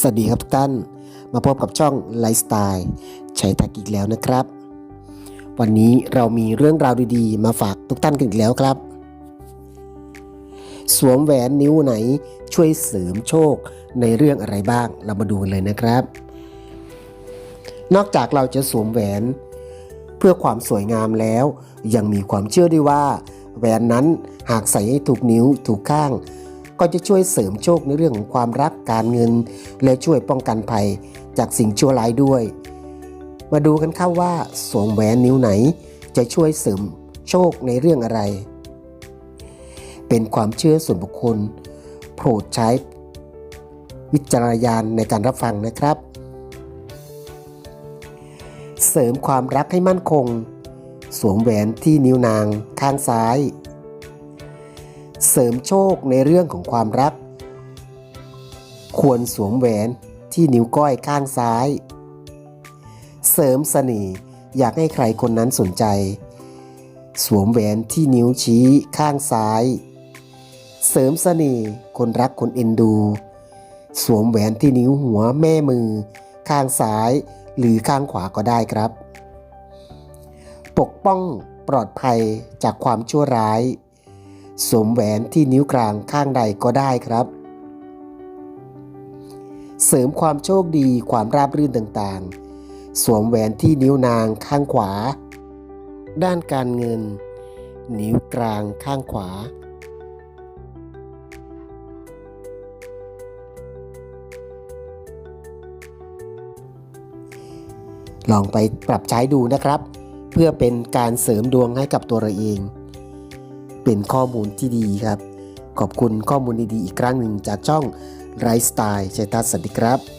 สวัสดีครับทุกท่าน มาพบกับช่องไลฟ์สไตล์ชัยทักอีกแล้วนะครับ วันนี้เรามีเรื่องราวดีๆ มาฝากทุกท่านกันอีกแล้วครับ สวมแหวนนิ้วไหนช่วยเสริมโชคในเรื่องอะไรบ้าง เรามาดูกันเลยนะครับ นอกจากเราจะสวมแหวน เพื่อความสวยงามแล้ว ยังมีความเชื่อด้วยว่า แหวนนั้นหากใส่ให้ถูกนิ้วถูกข้าง ก็จะช่วยเสริมโชคในเรื่องของความรักการเงิน และช่วยป้องกันภัยจากสิ่งชั่วร้ายด้วย มาดูกันครับว่าสวมแหวนนิ้วไหน จะช่วยเสริมโชคในเรื่องอะไร เป็นความเชื่อส่วนบุคคล โปรดใช้ วิจารณญาณในการรับฟังนะครับ เสริมความรักให้มั่นคง สวมแหวนที่นิ้วนางข้างซ้าย เสริมโชคในเรื่องของความรัก ควรสวมแหวนที่นิ้วก้อยข้างซ้าย เสริมเสน่ห์อยากให้ใครคนนั้นสนใจ สวมแหวนที่นิ้วชี้ข้างซ้าย เสริมเสน่ห์คนรักคนเอ็นดู สวมแหวนที่นิ้วหัวแม่มือ ข้างซ้ายหรือข้างขวาก็ได้ครับ ปกป้องปลอดภัยจากความชั่วร้าย สวมแหวนที่นิ้วกลางข้างใดก็ได้ครับ เสริมความโชคดีความราบรื่นต่างๆ สวมแหวนที่นิ้วนางข้างขวา ด้านการเงิน นิ้วกลางข้างขวาลองไปปรับใช้ดูนะครับ เพื่อเป็นการเสริมดวงให้กับตัวเราเอง เป็นข้อมูลที่ดีครับ ขอบคุณข้อมูลดีๆอีกครั้งหนึ่งจากช่องไรสไตล์ชัยทัศน์สวัสดีครับ